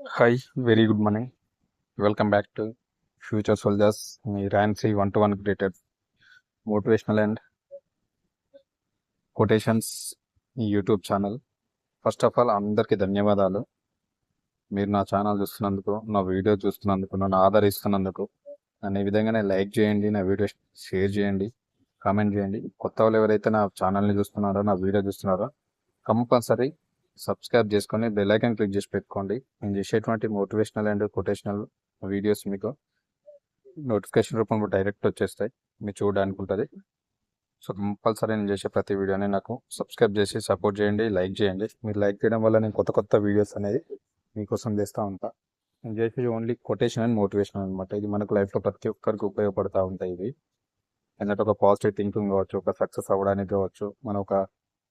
Hi very good morning welcome back to future soldiers me ర్యాన్సీ one two one created motivational and quotations ఈ YouTube channel first of all అందరికీ ధన్యవాదాలు. మీరు నా channel చూస్తున్నందుకు నా video చూస్తున్నందుకు నన్ను ఆదరిస్తున్నందుకు నన్ను ఈ విధంగానే లైక్ చేయండి నా వీడియో షేర్ చేయండి కామెంట్ చేయండి. కొత్త వాళ్ళు ఎవరైతే నా ఛానల్ని చూస్తున్నారో నా వీడియో చూస్తున్నారో కంపల్సరీ సబ్స్క్రైబ్ చేసుకొని బెల్ ఐకాన్ క్లిక్ చేసి పెట్టుకోండి. నేను చేసేటువంటి మోటివేషనల్ అండ్ కొటేషనల్ వీడియోస్ మీకు నోటిఫికేషన్ రూపంలో డైరెక్ట్ వచ్చేస్తాయి. మీరు చూడడానికి ఉంటుంది. సో కంపల్సరీ నేను చేసే ప్రతి వీడియోని నాకు సబ్స్క్రైబ్ చేసి సపోర్ట్ చేయండి లైక్ చేయండి. మీరు లైక్ చేయడం వల్ల నేను కొత్త కొత్త వీడియోస్ అనేది మీకోసం చేస్తూ ఉంటా. నేను చేసేది ఓన్లీ కొటేషన్ అండ్ మోటివేషన్ అనమాట ఇది మనకు లైఫ్లో ప్రతి ఒక్కరికి ఉపయోగపడుతూ ఉంటాయి ఇవి. ఎందుకంటే ఒక పాజిటివ్ థింకింగ్ కావచ్చు ఒక సక్సెస్ అవ్వడానికి కావచ్చు మన ఒక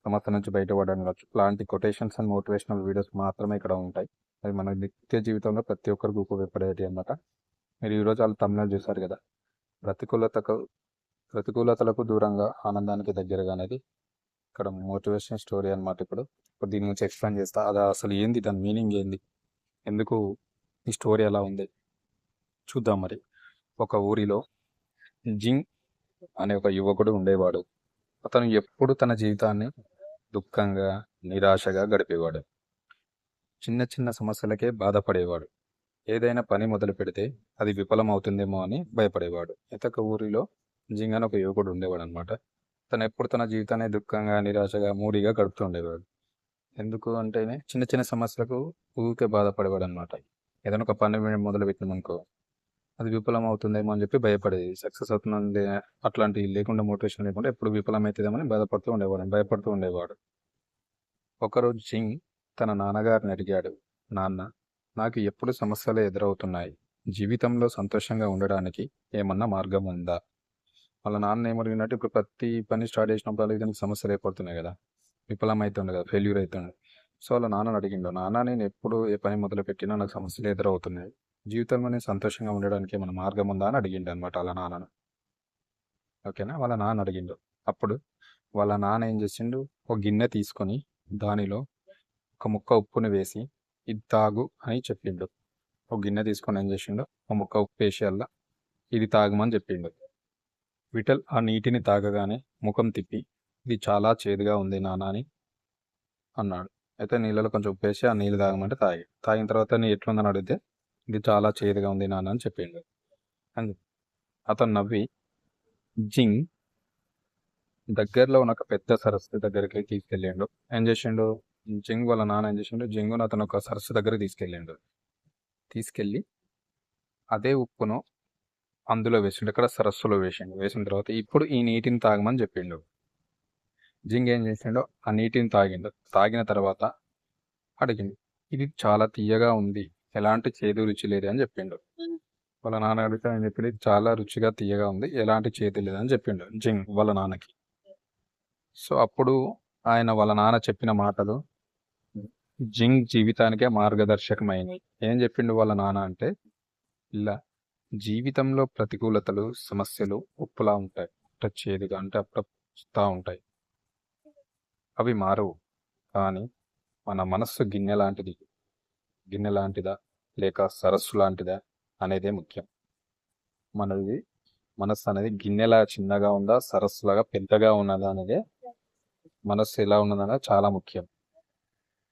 సమస్య నుంచి బయటపడడానికి కావచ్చు. ఇలాంటి కొటేషన్స్ అండ్ మోటివేషనల్ వీడియోస్ మాత్రమే ఇక్కడ ఉంటాయి. అవి మన నిత్య జీవితంలో ప్రతి ఒక్కరికి ఉపయోగపడేటి అనమాట మీరు ఈరోజు వాళ్ళు తమిళనాడు చూశారు కదా? ప్రతికూలతకు ప్రతికూలతలకు దూరంగా ఆనందానికి దగ్గరగా అనేది ఇక్కడ మోటివేషన్ స్టోరీ అనమాట ఇప్పుడు. ఇప్పుడు దీని గురించి ఎక్స్ప్లెయిన్ చేస్తా. అది అసలు ఏంది? దాని మీనింగ్ ఏంది? ఎందుకు ఈ స్టోరీ ఎలా ఉంది? చూద్దాం మరి. ఒక ఊరిలో జింగ్ అనే ఒక యువకుడు ఉండేవాడు. అతను ఎప్పుడు తన జీవితాన్ని దుఃఖంగా నిరాశగా గడిపేవాడు. చిన్న చిన్న సమస్యలకే బాధపడేవాడు. ఏదైనా పని మొదలు పెడితే అది విఫలమవుతుందేమో అని భయపడేవాడు. ఇతక ఊరిలో నిజంగానే ఒక యువకుడు ఉండేవాడు అనమాట తను ఎప్పుడు తన జీవితాన్ని దుఃఖంగా నిరాశగా మూడిగా గడుపుతూ ఉండేవాడు. ఎందుకు అంటేనే చిన్న చిన్న సమస్యలకు ఊరికే బాధపడేవాడు అనమాట ఏదైనా ఒక పని మొదలు పెట్టినామనుకో అది విఫలం అవుతుందేమో అని చెప్పి భయపడేది. సక్సెస్ అవుతుంది అట్లాంటివి లేకుండా మోటివేషన్ లేకుండా ఎప్పుడు విఫలం అని బాధపడుతూ ఉండేవాడు భయపడుతూ ఉండేవాడు. ఒకరోజు సింగ్ తన నాన్నగారిని అడిగాడు నాన్న నాకు ఎప్పుడు సమస్యలు ఎదురవుతున్నాయి. జీవితంలో సంతోషంగా ఉండడానికి ఏమన్నా మార్గం ఉందా? వాళ్ళ నాన్న ఏమడిగినట్టు ఇప్పుడు ప్రతి పని స్టార్ట్ చేసినప్పుడు దానికి సమస్యలు ఏర్పడుతున్నాయి కదా. విఫలం అవుతుండే కదా ఫెయిల్యూర్ అవుతుండే సో వాళ్ళ నాన్నని అడిగిండు నాన్న నేను ఎప్పుడు ఏ పని మొదలు పెట్టినా నాకు సమస్యలు ఎదురవుతున్నాయి. జీవితంలో నేను సంతోషంగా ఉండడానికి ఏమైనా మార్గం ఉందా అని అడిగిండు అనమాట వాళ్ళ నాన్నను. ఓకేనా? వాళ్ళ నాన్న అడిగిండు. అప్పుడు వాళ్ళ నాన్న ఏం చేసిండు? ఒక గిన్నె తీసుకొని దానిలో ఒక ముక్క ఉప్పుని వేసి ఇది తాగు అని చెప్పిండు. ఒక గిన్నె తీసుకొని ఏం చేసిండు? ఒక ముక్క ఉప్పు వేసి అల్లా ఇది తాగమని చెప్పిండు. విఠల్ ఆ నీటిని తాగగానే ముఖం తిప్పి ఇది చాలా చేదుగా ఉంది నాన్న అని అన్నాడు. అయితే నీళ్ళలో కొంచెం ఉప్పు వేసి ఆ నీళ్ళు తాగమంటే తాగి. తాగిన తర్వాత నీ ఎట్లుందని అడిగితే ఇది చాలా చేదుగా ఉంది నాన్న అని చెప్పిండు. అని అతను నవ్వి జింగ్ దగ్గరలో ఉన్న ఒక పెద్ద సరస్సు దగ్గరికి తీసుకెళ్ళిండు. ఏం చేసిండు? జింగ్ వాళ్ళ నాన్న ఏం చేసిండు? జింగును అతను ఒక సరస్సు దగ్గరికి తీసుకెళ్ళిండు. తీసుకెళ్ళి అదే ఉప్పును అందులో వేసిండు. ఇక్కడ సరస్సులో వేసిండు. వేసిన తర్వాత ఇప్పుడు ఈ నీటిని తాగమని చెప్పిండు. జింగ్ ఏం చేసిండు ఆ నీటిని తాగిండు. తాగిన తర్వాత అడిగిండు ఇది చాలా తీయగా ఉంది. ఎలాంటి చేదు రుచి లేదు అని చెప్పిండు. వాళ్ళ నాన్న అడిగితే ఆయన చెప్పిండు "ఇది చాలా రుచిగా తీయగా ఉంది ఎలాంటి చేదు లేదని చెప్పిండు జింగ్ వాళ్ళ నాన్నకి. సో అప్పుడు ఆయన వాళ్ళ నాన్న చెప్పిన మాటలు జింగ్ జీవితానికే మార్గదర్శకమైనవి. ఏం చెప్పిండు వాళ్ళ నాన్న అంటే ఇలా జీవితంలో ప్రతికూలతలు సమస్యలు ఉప్పులా ఉంటాయి అంటే చేదుగా అంటే అప్పుడప్పుతా ఉంటాయి. అవి మారవు కానీ మన మనస్సు గిన్నె లాంటిది గిన్నె లాంటిదా? లేక సరస్సు లాంటిదా? అనేదే ముఖ్యం. మనది మనస్సు అనేది గిన్నెలా చిన్నగా ఉందా సరస్సులాగా పెద్దగా ఉన్నదా అనేది మనస్సు ఎలా ఉన్నదనేది చాలా ముఖ్యం.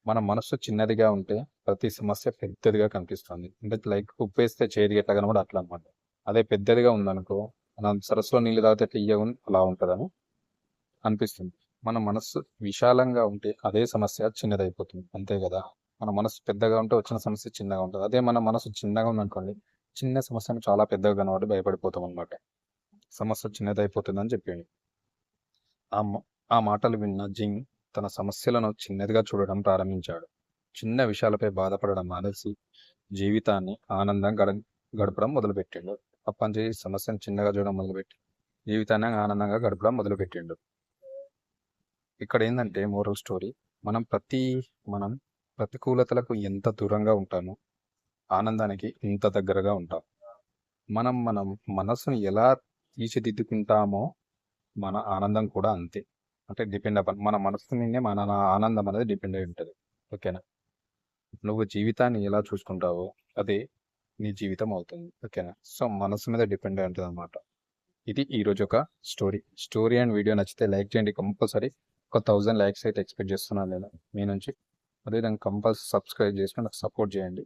మన మనస్సు చిన్నదిగా ఉంటే ప్రతి సమస్య పెద్దదిగా కనిపిస్తుంది. అంటే లైక్ ఉప్పు వేస్తే చేది ఎట్లా కనబడి అట్లా అనమాట అదే పెద్దదిగా ఉందనుకో మనం సరస్సులో నీళ్ళు తాగితే ఎట్లా ఉంది అలా ఉంటుందని అనిపిస్తుంది. మన మనస్సు విశాలంగా ఉంటే అదే సమస్య చిన్నదైపోతుంది. అంతే కదా? మన మనసు పెద్దగా ఉంటే వచ్చిన సమస్య చిన్నగా ఉంటుంది. అదే మన మనసు చిన్నగా ఉందనుకోండి చిన్న సమస్యను చాలా పెద్దగా కనబడి భయపడిపోతాం అనమాట సమస్య చిన్నదైపోతుందని చెప్పింది ఆ ఆ మాటలు విన్న జింగ్ తన సమస్యలను చిన్నదిగా చూడడం ప్రారంభించాడు. చిన్న విషయాలపై బాధపడడం మానేసి జీవితాన్ని ఆనందంగా గడ గడపడం మొదలుపెట్టిండు. అప్పటి చేసి సమస్యను చిన్నగా చూడడం మొదలుపెట్టి జీవితాన్ని ఆనందంగా గడపడం మొదలుపెట్టిండు. ఇక్కడ ఏంటంటే మోరల్ స్టోరీ. మనం ప్రతి మనం ప్రతికూలతలకు ఎంత దూరంగా ఉంటామో ఆనందానికి ఇంత దగ్గరగా ఉంటాం. మనం మనం మనసును ఎలా తీర్చిదిద్దుకుంటామో మన ఆనందం కూడా అంతే. అంటే డిపెండ్ అప్ మన మనసు మీదే మన ఆనందం అనేది డిపెండ్ అయి ఉంటుంది. ఓకేనా? నువ్వు జీవితాన్ని ఎలా చూసుకుంటావో అదే నీ జీవితం అవుతుంది. ఓకేనా? సో మనసు మీద డిపెండ్ అయి ఉంటుంది అనమాట ఇది ఈరోజు ఒక స్టోరీ స్టోరీ అండ్ వీడియో నచ్చితే లైక్ చేయండి. కంపల్సరీ ఒక థౌజండ్ లైక్స్ అయితే ఎక్స్పెక్ట్ చేస్తున్నాను నేను. మీ నుంచి అదేవిధంగా కంపల్సరీ సబ్స్క్రైబ్ చేసుకుని నాకు సపోర్ట్ చేయండి.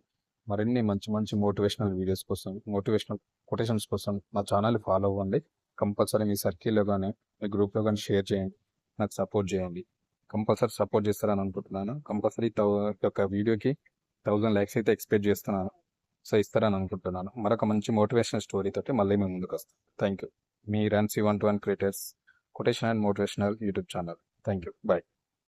మరిన్ని మంచి మంచి మోటివేషనల్ వీడియోస్ కోసం మోటివేషనల్ కొటేషన్స్ కోసం నా ఛానల్ ఫాలో అవ్వండి. కంపల్సరీ మీ సర్కిల్లో కానీ మీ గ్రూప్లో కానీ షేర్ చేయండి. నాకు సపోర్ట్ చేయండి. కంపల్సరీ సపోర్ట్ చేస్తారని అనుకుంటున్నాను. కంపల్సరీ తౌ యొక్క వీడియోకి థౌజండ్ లైక్స్ అయితే ఎక్స్పెక్ట్ చేస్తున్నాను. సో ఇస్తారని అనుకుంటున్నాను. మరొక మంచి మోటివేషనల్ స్టోరీ తోటి మళ్ళీ మేము ముందుకు వస్తాం thank you me run C one two one creators quotation and motivational YouTube channel thank you bye